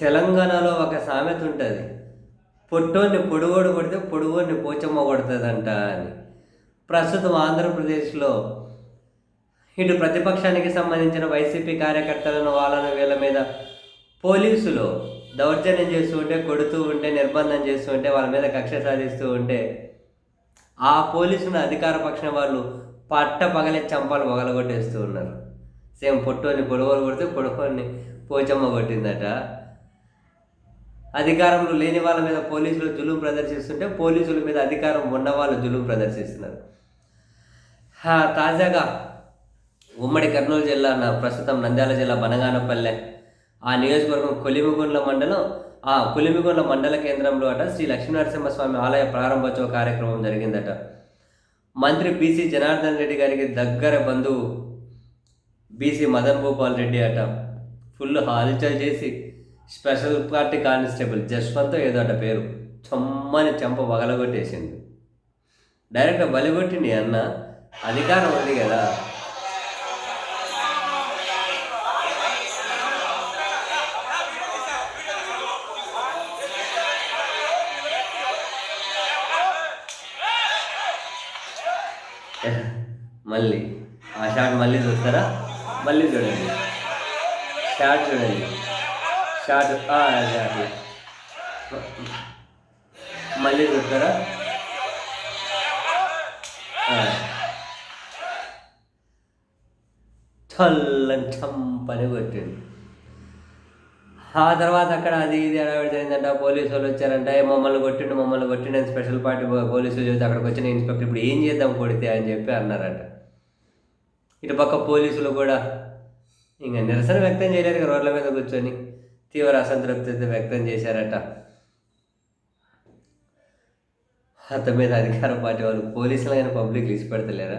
తెలంగాణలో ఒక సామెత ఉంటుంది. పొట్టోని పొడుగోడు కొడితే పొడుగోడిని పోచమ్మ కొడుతుందంట అని. ప్రస్తుతం ఆంధ్రప్రదేశ్లో ఇటు ప్రతిపక్షానికి సంబంధించిన వైసీపీ కార్యకర్తలను వాళ్ళను వీళ్ళ మీద పోలీసులు దౌర్జన్యం చేస్తూ ఉంటే కొడుతూ ఉంటే నిర్బంధం చేస్తూ ఉంటే వాళ్ళ మీద కక్ష సాధిస్తూ ఉంటే ఆ పోలీసుని అధికార పక్షం వాళ్ళు పట్ట పగలే చంపాలు పగలగొట్టేస్తూ ఉన్నారు. సేమ్ పొట్టోని పొడవలు కొడితే పొడవని పోచమ్మ కొట్టిందట. అధికారంలో లేని వాళ్ళ మీద పోలీసులు జులుం ప్రదర్శిస్తుంటే పోలీసుల మీద అధికారం ఉన్న వాళ్ళు జులుం ప్రదర్శిస్తున్నారు. తాజాగా ఉమ్మడి కర్నూలు జిల్లా నా ప్రస్తుతం నంద్యాల జిల్లా బనగానపల్లె ఆ నియోజకవర్గం కొలిమిగుండ్ల మండలం ఆ కొలిమిగుండ్ల మండల కేంద్రంలో అట శ్రీ లక్ష్మీనరసింహస్వామి ఆలయ ప్రారంభోత్సవ కార్యక్రమం జరిగిందట. మంత్రి బీసీ జనార్దన్ రెడ్డి గారికి దగ్గర బంధువు బీసీ మదన్ భూపాల్ రెడ్డి అట. ఫుల్ హాల్చల్ చేసి స్పెషల్ పార్టీ కానిస్టేబుల్ జస్వంత్ ఏదో అట పేరు. చమ్మని చెంప పగలగొట్టేసింది డైరెక్ట్ బలిగొట్టింది అన్న. అధికారం ఉంది కదా. మళ్ళీ. ఆ షాట్ మళ్ళీ చూస్తారా? మళ్ళీ చూడండి. షాట్ చూడండి. స్టార్ట్ అదే మళ్ళీ చెప్తారా చల్లని చంపని కొట్టింది ఆ తర్వాత అక్కడ అది ఇది అడవిడి జరిగిందంట పోలీసు వాళ్ళు వచ్చారంట మమ్మల్ని కొట్టిండు మమ్మల్ని కొట్టిండు అని స్పెషల్ పార్టీ పోలీసులు చూస్తే అక్కడికి వచ్చిన ఇన్స్పెక్టర్ ఇప్పుడు ఏం చేద్దాం కొడితే అని చెప్పి అన్నారట. ఇటు పక్క పోలీసులు కూడా ఇంకా నిరసన వ్యక్తం చేయలేరు ఇక రోడ్ల మీద కూర్చొని. తీవ్ర అసంతృప్తి వ్యక్తం చేశారట. అతని మీద అధికారం పార్టీ వాళ్ళు పోలీసులు అయినా పబ్లిక్ లిస్ట్ పెడతలేరా?